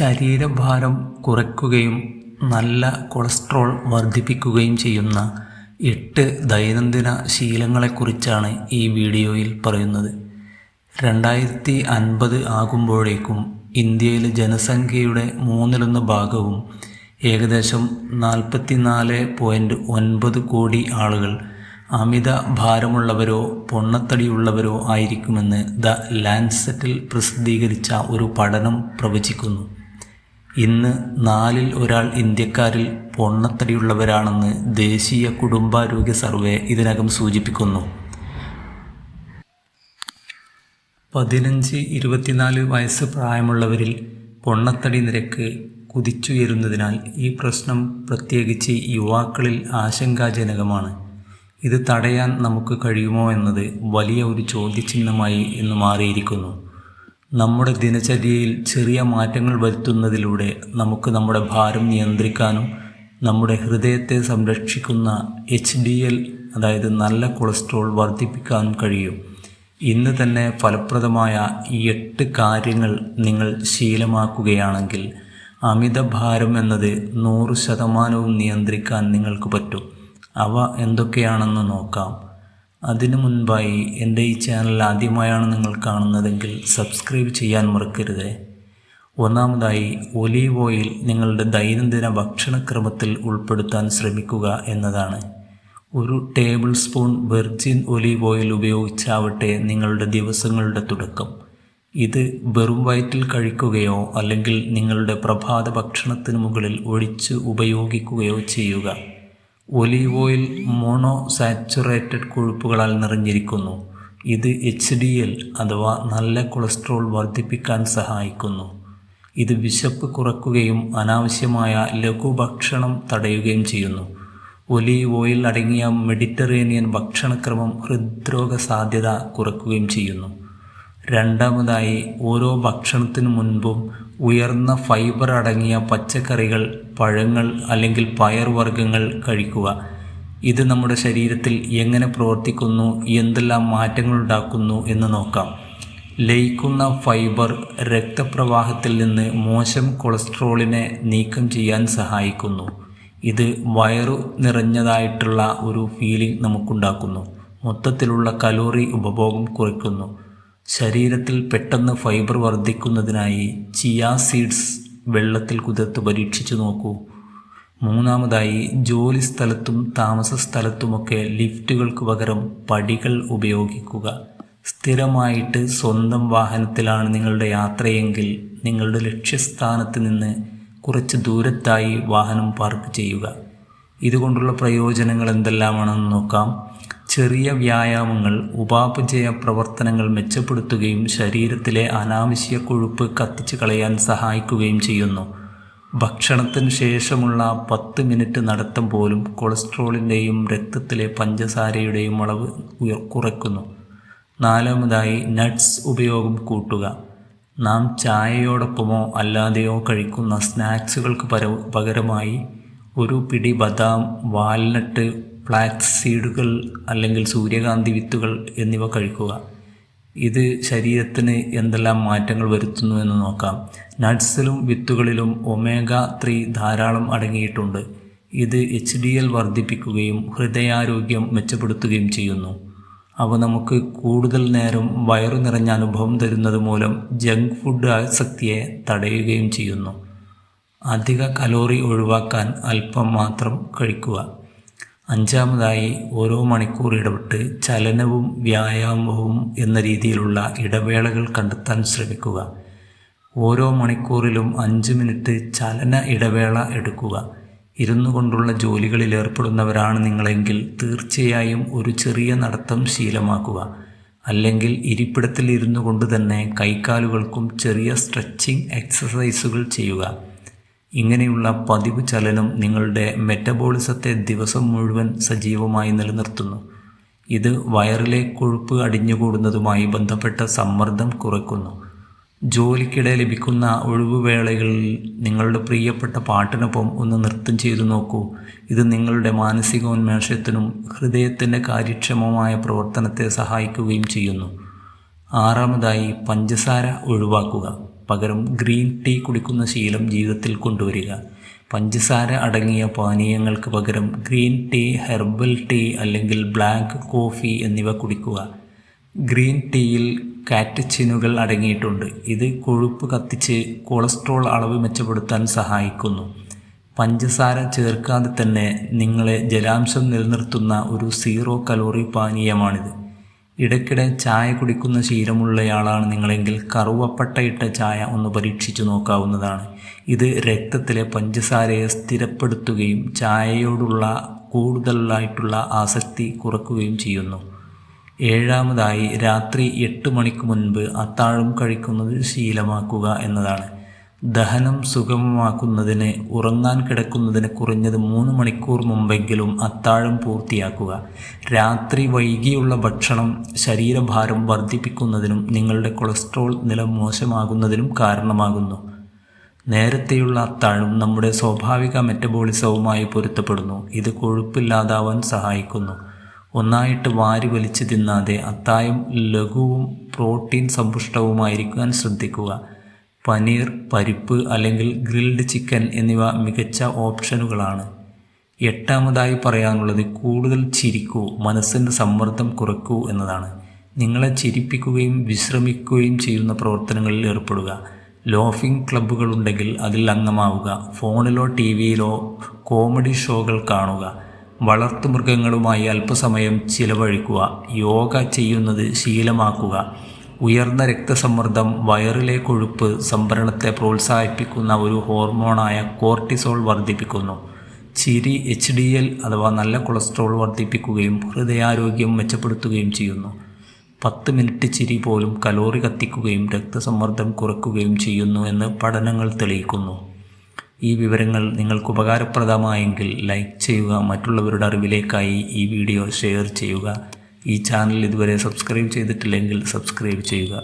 ശരീരഭാരം കുറയ്ക്കുകയും നല്ല കൊളസ്ട്രോൾ വർദ്ധിപ്പിക്കുകയും ചെയ്യുന്ന എട്ട് ദൈനംദിന ശീലങ്ങളെക്കുറിച്ചാണ് ഈ വീഡിയോയിൽ പറയുന്നത്. രണ്ടായിരത്തി അൻപത് ആകുമ്പോഴേക്കും ഇന്ത്യയിലെ ജനസംഖ്യയുടെ മൂന്നിലൊന്ന് ഭാഗവും ഏകദേശം നാൽപ്പത്തിനാല് പോയിന്റ് ഒൻപത് കോടി ആളുകൾ അമിത ഭാരമുള്ളവരോ പൊണ്ണത്തടിയുള്ളവരോ ആയിരിക്കുമെന്ന് ദ ലാൻസെറ്റിൽ പ്രസിദ്ധീകരിച്ച ഒരു പഠനം പ്രവചിക്കുന്നു. ഇന്ന് നാലിൽ ഒരാൾ ഇന്ത്യക്കാരിൽ പൊണ്ണത്തടിയുള്ളവരാണെന്ന് ദേശീയ കുടുംബാരോഗ്യ സർവേ ഇതിനകം സൂചിപ്പിക്കുന്നു. പതിനഞ്ച് ഇരുപത്തിനാല് വയസ്സ് പ്രായമുള്ളവരിൽ പൊണ്ണത്തടി നിരക്ക് കുതിച്ചുയരുന്നതിനാൽ ഈ പ്രശ്നം പ്രത്യേകിച്ച് യുവാക്കളിൽ ആശങ്കാജനകമാണ്. ഇത് തടയാൻ നമുക്ക് കഴിയുമോ എന്നത് വലിയ ഒരു ചോദ്യചിഹ്നമായി ഇന്ന് മാറിയിരിക്കുന്നു. നമ്മുടെ ദിനചര്യയിൽ ചെറിയ മാറ്റങ്ങൾ വരുത്തുന്നതിലൂടെ നമുക്ക് നമ്മുടെ ഭാരം നിയന്ത്രിക്കാനും നമ്മുടെ ഹൃദയത്തെ സംരക്ഷിക്കുന്ന എച്ച് ഡി എൽ അതായത് നല്ല കൊളസ്ട്രോൾ വർദ്ധിപ്പിക്കാനും കഴിയും. ഇന്ന് തന്നെ ഫലപ്രദമായ എട്ട് കാര്യങ്ങൾ നിങ്ങൾ ശീലമാക്കുകയാണെങ്കിൽ അമിത ഭാരം എന്നത് നൂറ് ശതമാനവും നിയന്ത്രിക്കാൻ നിങ്ങൾക്ക് പറ്റും. അവ എന്തൊക്കെയാണെന്ന് നോക്കാം. അതിനു മുൻപായി എന്റെ ഈ ചാനൽ ആദ്യമായാണ് നിങ്ങൾ കാണുന്നതെങ്കിൽ സബ്സ്ക്രൈബ് ചെയ്യാൻ മറക്കരുത്. ഒന്നാമതായി ഒലീവ് ഓയിൽ നിങ്ങളുടെ ദൈനംദിന ഭക്ഷണക്രമത്തിൽ ഉൾപ്പെടുത്താൻ ശ്രമിക്കുക എന്നതാണ്. ഒരു tablespoon virgin olive oil ഉപയോഗിച്ചാവട്ടെ നിങ്ങളുടെ ദിവസങ്ങളുടെ തുടക്കം. ഇത് വെറും വയറ്റിൽ കഴിക്കുകയോ അല്ലെങ്കിൽ നിങ്ങളുടെ പ്രഭാത ഭക്ഷണത്തിന് മുകളിൽ ഒഴിച്ച് ഉപയോഗിക്കുകയോ ചെയ്യുക. ഒലീവ് ഓയിൽ മോണോ സാച്ചുറേറ്റഡ് കൊഴുപ്പുകളാൽ നിറഞ്ഞിരിക്കുന്നു. ഇത് എച്ച് ഡി എൽ അഥവാ നല്ല കൊളസ്ട്രോൾ വർദ്ധിപ്പിക്കാൻ സഹായിക്കുന്നു. ഇത് വിശപ്പ് കുറക്കുകയും അനാവശ്യമായ ലഘുഭക്ഷണം തടയുകയും ചെയ്യുന്നു. ഒലീവ് ഓയിൽ അടങ്ങിയ മെഡിറ്ററേനിയൻ ഭക്ഷണക്രമം ഹൃദ്രോഗ സാധ്യത കുറക്കുകയും ചെയ്യുന്നു. രണ്ടാമതായി ഓരോ ഭക്ഷണത്തിനു മുൻപും ഉയർന്ന ഫൈബർ അടങ്ങിയ പച്ചക്കറികൾ പഴങ്ങൾ അല്ലെങ്കിൽ പയർവർഗങ്ങൾ കഴിക്കുക. ഇത് നമ്മുടെ ശരീരത്തിൽ എങ്ങനെ പ്രവർത്തിക്കുന്നു എന്തെല്ലാം മാറ്റങ്ങൾ ഉണ്ടാക്കുന്നു എന്ന് നോക്കാം. ലയിക്കുന്ന ഫൈബർ രക്തപ്രവാഹത്തിൽ നിന്ന് മോശം കൊളസ്ട്രോളിനെ നീക്കം ചെയ്യാൻ സഹായിക്കുന്നു. ഇത് വയറു നിറഞ്ഞതായിട്ടുള്ള ഒരു ഫീലിംഗ് നമുക്കുണ്ടാക്കുന്നു. മൊത്തത്തിലുള്ള കലോറി ഉപഭോഗം കുറയ്ക്കുന്നു. ശരീരത്തിൽ പെട്ടെന്ന് ഫൈബർ വർദ്ധിക്കുന്നതിനായി ചിയാ സീഡ്സ് വെള്ളത്തിൽ കുതിർത്ത് പരീക്ഷിച്ചു നോക്കൂ. മൂന്നാമതായി ജോലി സ്ഥലത്തും താമസ സ്ഥലത്തുമൊക്കെ ലിഫ്റ്റുകൾക്ക് പകരം പടികൾ ഉപയോഗിക്കുക. സ്ഥിരമായിട്ട് സ്വന്തം വാഹനത്തിലാണ് നിങ്ങളുടെ യാത്രയെങ്കിൽ നിങ്ങളുടെ ലക്ഷ്യസ്ഥാനത്ത് നിന്ന് കുറച്ച് ദൂരത്തായി വാഹനം പാർക്ക് ചെയ്യുക. ഇതുകൊണ്ടുള്ള പ്രയോജനങ്ങൾ എന്തെല്ലാമാണെന്ന് നോക്കാം. ചെറിയ വ്യായാമങ്ങൾ ഉപാപചയ പ്രവർത്തനങ്ങൾ മെച്ചപ്പെടുത്തുകയും ശരീരത്തിലെ അനാവശ്യ കൊഴുപ്പ് കത്തിച്ചു കളയാൻ സഹായിക്കുകയും ചെയ്യുന്നു. ഭക്ഷണത്തിന് ശേഷമുള്ള പത്ത് മിനിറ്റ് നടത്തം പോലും കൊളസ്ട്രോളിന്റെയും രക്തത്തിലെ പഞ്ചസാരയുടെയും അളവ് കുറയ്ക്കുന്നു. നാലാമതായി നട്ട്സ് ഉപയോഗം കൂട്ടുക. നാം ചായയോടൊപ്പമോ അല്ലാതെയോ കഴിക്കുന്ന സ്നാക്സുകൾക്ക് പകരമായി ഒരു പിടി ബദാം വാൽനട്ട് ഫ്ലാക്സ് സീഡുകൾ അല്ലെങ്കിൽ സൂര്യകാന്തി വിത്തുകൾ എന്നിവ കഴിക്കുക. ഇത് ശരീരത്തിന് എന്തെല്ലാം മാറ്റങ്ങൾ വരുത്തുന്നു എന്ന് നോക്കാം. നട്ട്സിലും വിത്തുകളിലും ഒമേഗ ത്രീ ധാരാളം അടങ്ങിയിട്ടുണ്ട്. ഇത് എച്ച് ഡി എൽ വർദ്ധിപ്പിക്കുകയും ഹൃദയാരോഗ്യം മെച്ചപ്പെടുത്തുകയും ചെയ്യുന്നു. അവ നമുക്ക് കൂടുതൽ നേരം വയറു നിറഞ്ഞ അനുഭവം തരുന്നത് മൂലം ജങ്ക് ഫുഡ് ആസക്തിയെ തടയുകയും ചെയ്യുന്നു. അധിക കലോറി ഒഴിവാക്കാൻ അല്പം മാത്രം കഴിക്കുക. അഞ്ചാമതായി ഓരോ മണിക്കൂർ ഇടവിട്ട് ചലനവും വ്യായാമവും എന്ന രീതിയിലുള്ള ഇടവേളകൾ കണ്ടെത്താൻ ശ്രമിക്കുക. ഓരോ മണിക്കൂറിലും അഞ്ച് മിനിറ്റ് ചലന ഇടവേള എടുക്കുക. ഇരുന്നു കൊണ്ടുള്ള ജോലികളിൽ ഏർപ്പെടുന്നവരാണ് നിങ്ങളെങ്കിൽ തീർച്ചയായും ഒരു ചെറിയ നടത്തം ശീലമാക്കുക. അല്ലെങ്കിൽ ഇരിപ്പിടത്തിൽ ഇരുന്നു കൊണ്ട് തന്നെ കൈക്കാലുകൾക്കും ചെറിയ സ്ട്രെച്ചിങ് എക്സസൈസുകൾ ചെയ്യുക. ഇങ്ങനെയുള്ള പതിവ് ചലനം നിങ്ങളുടെ മെറ്റബോളിസത്തെ ദിവസം മുഴുവൻ സജീവമായി നിലനിർത്തുന്നു. ഇത് വയറിലെ കൊഴുപ്പ് അടിഞ്ഞുകൂടുന്നതുമായി ബന്ധപ്പെട്ട സമ്മർദ്ദം കുറയ്ക്കുന്നു. ജോലിക്കിടെ ലഭിക്കുന്ന ഒഴിവുവേളകളിൽ നിങ്ങളുടെ പ്രിയപ്പെട്ട പാട്ടിനൊപ്പം ഒന്ന് നൃത്തം ചെയ്തു നോക്കൂ. ഇത് നിങ്ങളുടെ മാനസിക ഉന്മേഷത്തിനും ഹൃദയത്തിന്റെ കാര്യക്ഷമമായ പ്രവർത്തനത്തെ സഹായിക്കുകയും ചെയ്യുന്നു. ആറാമതായി പഞ്ചസാര ഒഴിവാക്കുക. പകരം ഗ്രീൻ ടീ കുടിക്കുന്ന ശീലം ജീവിതത്തിൽ കൊണ്ടുവരിക. പഞ്ചസാര അടങ്ങിയ പാനീയങ്ങൾക്ക് പകരം ഗ്രീൻ ടീ ഹെർബൽ ടീ അല്ലെങ്കിൽ ബ്ലാക്ക് കോഫി എന്നിവ കുടിക്കുക. ഗ്രീൻ ടീയിൽ കാറ്റച്ചിനുകൾ അടങ്ങിയിട്ടുണ്ട്. ഇത് കൊഴുപ്പ് കത്തിച്ച് കൊളസ്ട്രോൾ അളവ് മെച്ചപ്പെടുത്താൻ സഹായിക്കുന്നു. പഞ്ചസാര ചേർക്കാതെ തന്നെ നിങ്ങളെ ജലാംശം നിലനിർത്തുന്ന ഒരു സീറോ കലോറി പാനീയമാണിത്. ഇടയ്ക്കിടെ ചായ കുടിക്കുന്ന ശീലമുള്ളയാളാണ് നിങ്ങളെങ്കിൽ കറുവപ്പട്ടയിട്ട ചായ ഒന്ന് പരീക്ഷിച്ചു നോക്കാവുന്നതാണ്. ഇത് രക്തത്തിലെ പഞ്ചസാരയെ സ്ഥിരപ്പെടുത്തുകയും ചായയോടുള്ള കൂടുതലായിട്ടുള്ള ആസക്തി കുറക്കുകയും ചെയ്യുന്നു. ഏഴാമതായി രാത്രി എട്ട് മണിക്ക് മുൻപ് അത്താഴം കഴിക്കുന്നത് ശീലമാക്കുക എന്നതാണ്. ദഹനം സുഗമമാക്കുന്നതിന് ഉറങ്ങാൻ കിടക്കുന്നതിന് കുറഞ്ഞത് മൂന്ന് മണിക്കൂർ മുമ്പെങ്കിലും അത്താഴം പൂർത്തിയാക്കുക. രാത്രി വൈകിയുള്ള ഭക്ഷണം ശരീരഭാരം വർദ്ധിപ്പിക്കുന്നതിനും നിങ്ങളുടെ കൊളസ്ട്രോൾ നില മോശമാകുന്നതിനും കാരണമാകുന്നു. നേരത്തെയുള്ള അത്താഴം നമ്മുടെ സ്വാഭാവിക മെറ്റബോളിസവുമായി പൊരുത്തപ്പെടുന്നു. ഇത് കൊഴുപ്പില്ലാതാവാൻ സഹായിക്കുന്നു. ഒന്നായിട്ട് വാരി വലിച്ചു തിന്നാതെ അത്തായം ലഘുവും പ്രോട്ടീൻ സമ്പുഷ്ടവുമായിരിക്കാൻ ശ്രദ്ധിക്കുക. പനീർ പരിപ്പ് അല്ലെങ്കിൽ ഗ്രിൽഡ് ചിക്കൻ എന്നിവ മികച്ച ഓപ്ഷനുകളാണ്. എട്ടാമതായി പറയാനുള്ളത് കൂടുതൽ ചിരിക്കൂ മനസ്സിന്റെ സമ്മർദ്ദം കുറയ്ക്കൂ എന്നതാണ്. നിങ്ങളെ ചിരിപ്പിക്കുകയും വിശ്രമിക്കുകയും ചെയ്യുന്ന പ്രവർത്തനങ്ങളിൽ ഏർപ്പെടുക. ലോഫിംഗ് ക്ലബ്ബുകളുണ്ടെങ്കിൽ അതിൽ അംഗമാവുക. ഫോണിലോ ടി വിയിലോ കോമഡി ഷോകൾ കാണുക. വളർത്തുമൃഗങ്ങളുമായി അല്പസമയം ചിലവഴിക്കുക. യോഗ ചെയ്യുന്നത് ശീലമാക്കുക. ഉയർന്ന രക്തസമ്മർദ്ദം വയറിലെ കൊഴുപ്പ് സംഭരണത്തെ പ്രോത്സാഹിപ്പിക്കുന്ന ഒരു ഹോർമോണായ കോർട്ടിസോൾ വർദ്ധിപ്പിക്കുന്നു. ചിരി എച്ച് ഡി എൽ അഥവാ നല്ല കൊളസ്ട്രോൾ വർദ്ധിപ്പിക്കുകയും ഹൃദയാരോഗ്യം മെച്ചപ്പെടുത്തുകയും ചെയ്യുന്നു. പത്ത് മിനിറ്റ് ചിരി പോലും കലോറി കത്തിക്കുകയും രക്തസമ്മർദ്ദം കുറയ്ക്കുകയും ചെയ്യുന്നു എന്ന് പഠനങ്ങൾ തെളിയിക്കുന്നു. ഈ വിവരങ്ങൾ നിങ്ങൾക്ക് ഉപകാരപ്രദമായെങ്കിൽ ലൈക്ക് ചെയ്യുക മറ്റുള്ളവരുടെ അറിവിലേക്കായി ഈ വീഡിയോ ഷെയർ ചെയ്യുക. ഈ ചാനൽ ഇതുവരെ സബ്സ്ക്രൈബ് ചെയ്തിട്ടില്ലെങ്കിൽ സബ്സ്ക്രൈബ് ചെയ്യുക.